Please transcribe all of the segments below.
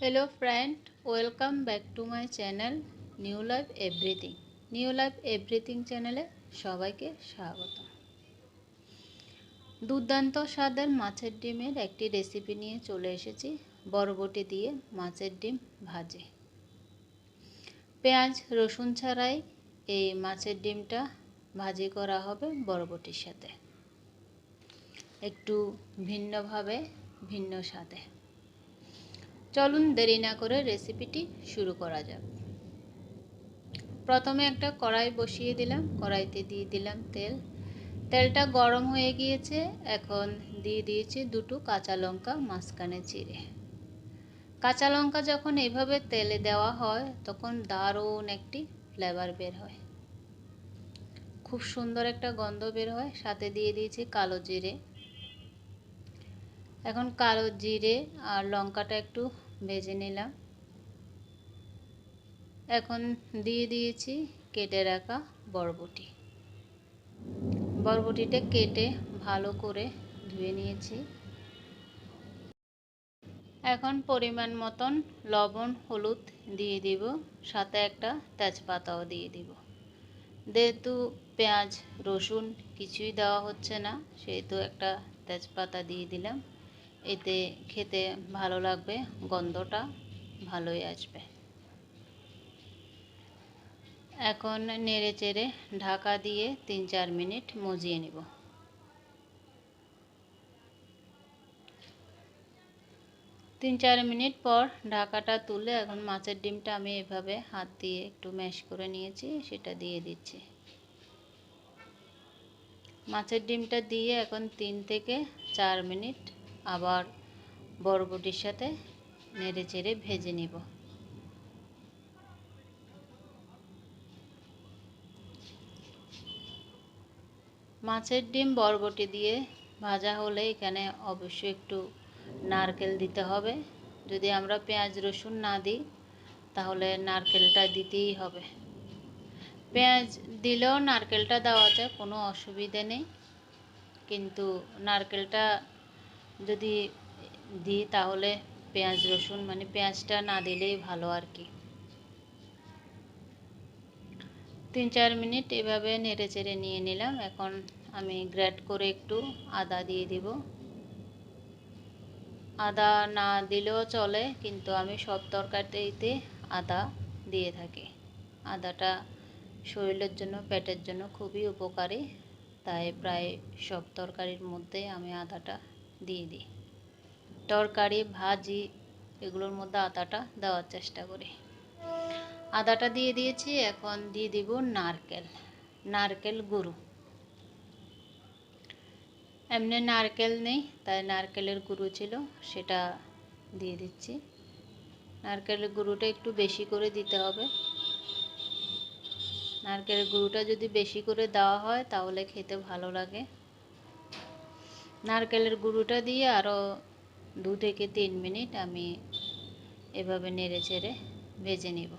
Hello friend welcome back to my channel new life everything new life everything চ্যানেলে সবাইকে স্বাগত। দুর্দান্ত স্বাদের মাছের ডিমের একটি রেসিপি নিয়ে চলে এসেছি, বরবটি দিয়ে মাছের ডিম ভাজে। পেঁয়াজ, রসুন ছাড়াই এই মাছের ডিমটা ভাজি করা হবে বরবটির সাথে। একটু ভিন্নভাবে, ভিন্ন স্বাদে। চলুন দেরি না করে রেসিপিটি শুরু করা যাক। প্রথমে একটা কড়াই বসিয়ে দিলাম, কড়াইতে দিয়ে দিলাম তেল। তেলটা গরম হয়ে গিয়েছে, এখন দিয়ে দিয়েছি দুটো কাঁচা লঙ্কা, মাঝখানে চিড়ে কাঁচা লঙ্কা যখন এভাবে তেলে দেওয়া হয়, তখন দারুণ একটি ফ্লেভার বের হয়। খুব সুন্দর একটা গন্ধ বের হয়, সাথে দিয়ে দিয়েছি কালো জিরে। এখন কালো জিরে আর লঙ্কাটা একটু ভেজে নিলাম। এখন দিয়ে দিয়েছি কেটে রাখা বরবটি। বরবটিটা কেটে ভালো করে ধুয়ে নিয়েছি। এখন পরিমাণ মতন লবণ, হলুদ দিয়ে দিব, সাথে একটা তেজপাতাও দিয়ে দিব। যেহেতু পেঁয়াজ, রসুন কিছুই দেওয়া হচ্ছে না, সেহেতু একটা তেজপাতা দিয়ে দিলাম। এতে খেতে ভালো লাগবে, গন্ধটা ভালোই আসবে। এখন নেড়ে চেড়ে ঢাকা দিয়ে তিন চার মিনিট মজিয়ে নিব। তিন চার মিনিট পর ঢাকাটা তুলে এখন মাছের ডিমটা আমি এভাবে হাত দিয়ে একটু ম্যাশ করে নিয়েছি, সেটা দিয়ে দিচ্ছি। মাছের ডিমটা দিয়ে এখন তিন থেকে চার মিনিট আবার বরবটির সাথে নেড়ে চেড়ে ভেজে নিব। মাছের ডিম বরবটি দিয়ে ভাজা হলে এখানে অবশ্যই একটু নারকেল দিতে হবে। যদি আমরা পেঁয়াজ, রসুন না দিই, তাহলে নারকেলটা দিতেই হবে। পেঁয়াজ দিলেও নারকেলটা দেওয়া যায়, কোনো অসুবিধে নেই। কিন্তু নারকেলটা যদি দিই তাহলে পেঁয়াজ, রসুন মানে পেঁয়াজটা না দিলেই ভালো আর কি। তিন চার মিনিট এভাবে নেড়ে চেড়ে নিয়ে নিলাম। এখন আমি গ্রেট করে একটু আদা দিয়ে দিব। আদা না দিলেও চলে, কিন্তু আমি সব তরকারিতে আদা দিয়ে থাকি। আদাটা শরীরের জন্য, পেটের জন্য খুবই উপকারী। তাই প্রায় সব তরকারির মধ্যে আমি আদাটা দিয়ে দিই। তরকারি, ভাজি এগুলোর মধ্যে আদাটা দেওয়ার চেষ্টা করি। আদাটা দিয়ে দিয়েছি, এখন দিয়ে দিব নারকেল নারকেল গুঁড়ো। এমনি নারকেল নেই, তাই নারকেলের গুঁড়ো ছিল, সেটা দিয়ে দিচ্ছি। নারকেলের গুঁড়োটা একটু বেশি করে দিতে হবে। নারকেলের গুঁড়োটা যদি বেশি করে দেওয়া হয়, তাহলে খেতে ভালো লাগে। নারকেলের গুঁড়োটা দিয়ে আরও দু থেকে তিন মিনিট আমি এভাবে নেড়ে চেড়ে ভেজে নিব।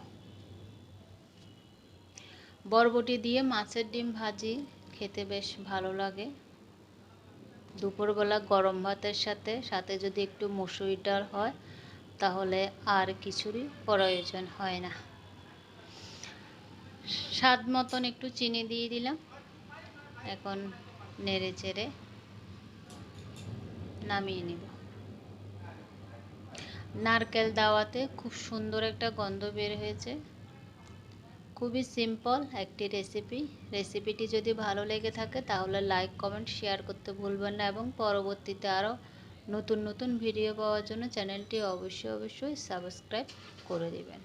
বরবটি দিয়ে মাছের ডিম ভাজি, খেতে বেশ ভালো লাগে। দুপুরবেলা গরম ভাতের সাথে সাথে যদি একটু মুসুরি ডাল হয়, তাহলে আর কিছুরই প্রয়োজন হয় না। স্বাদ মতন একটু চিনি দিয়ে দিলাম। এখন নেড়ে চেড়ে নামিয়ে নিব। নারকেল দাওয়াতে খুব সুন্দর একটা গন্ধ বের হয়েছে। খুবই সিম্পল একটি রেসিপি রেসিপিটি যদি ভালো লেগে থাকে তাহলে লাইক কমেন্ট শেয়ার করতে ভুলবেন না এবং পরবর্তীতে আরও নতুন নতুন ভিডিও পাওয়ার জন্য চ্যানেলটি অবশ্যই অবশ্যই সাবস্ক্রাইব করে দেবেন।